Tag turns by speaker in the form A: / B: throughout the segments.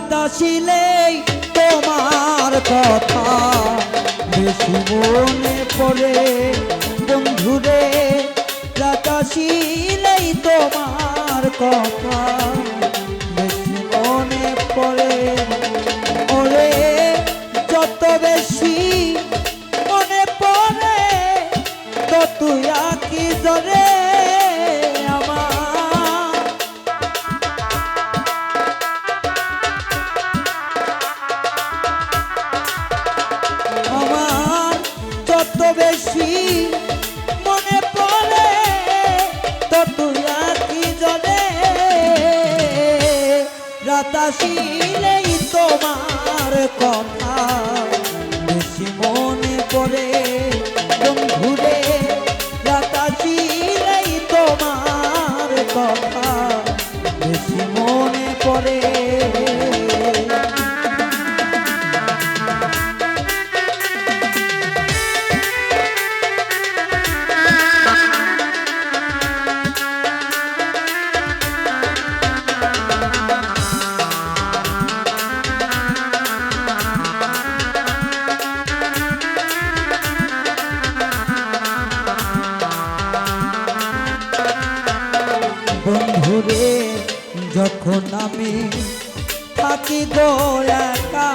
A: বাতাসিলেই তোমার কথা। বেশি মনে পড়ে বন্ধুরে বাতাসিলেই তোমার কথা। বেশি মনে পড়ে ওরে যত বেশি মনে পড়ে তত কি জরে See. দূরে যখন আমি থাকি গো একা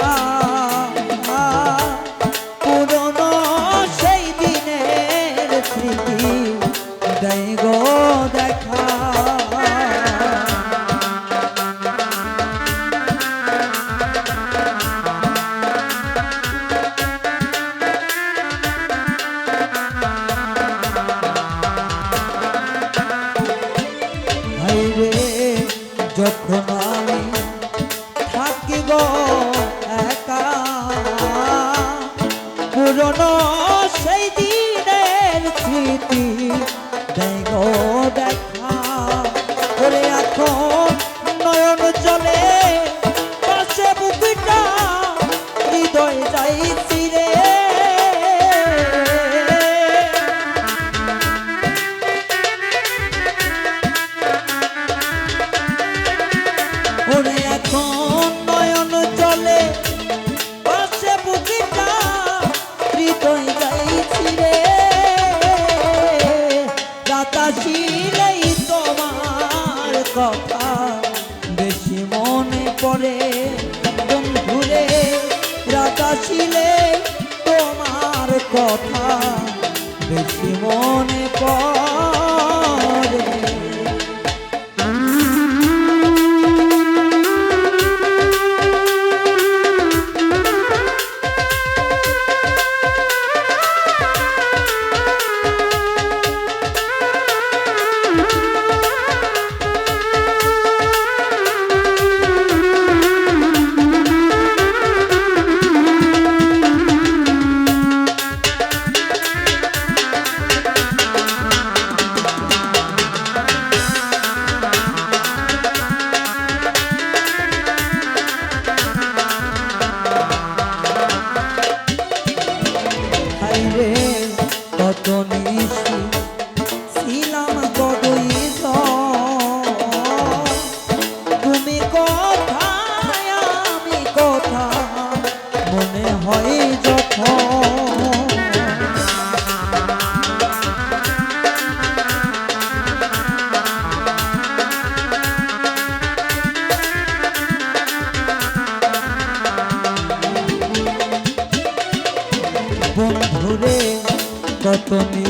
A: যখন পরে বন্ধুরে রাজা ছিলে তোমার কথা বেশি মনে পড়ে। Tony.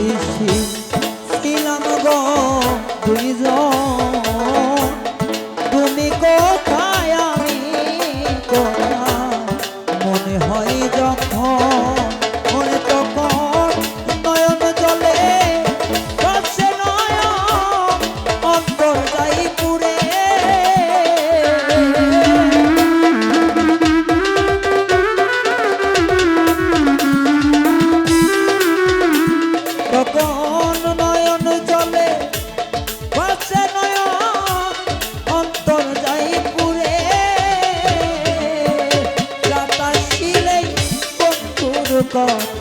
A: God.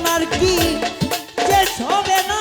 A: আপনার কি শেষ হবে না?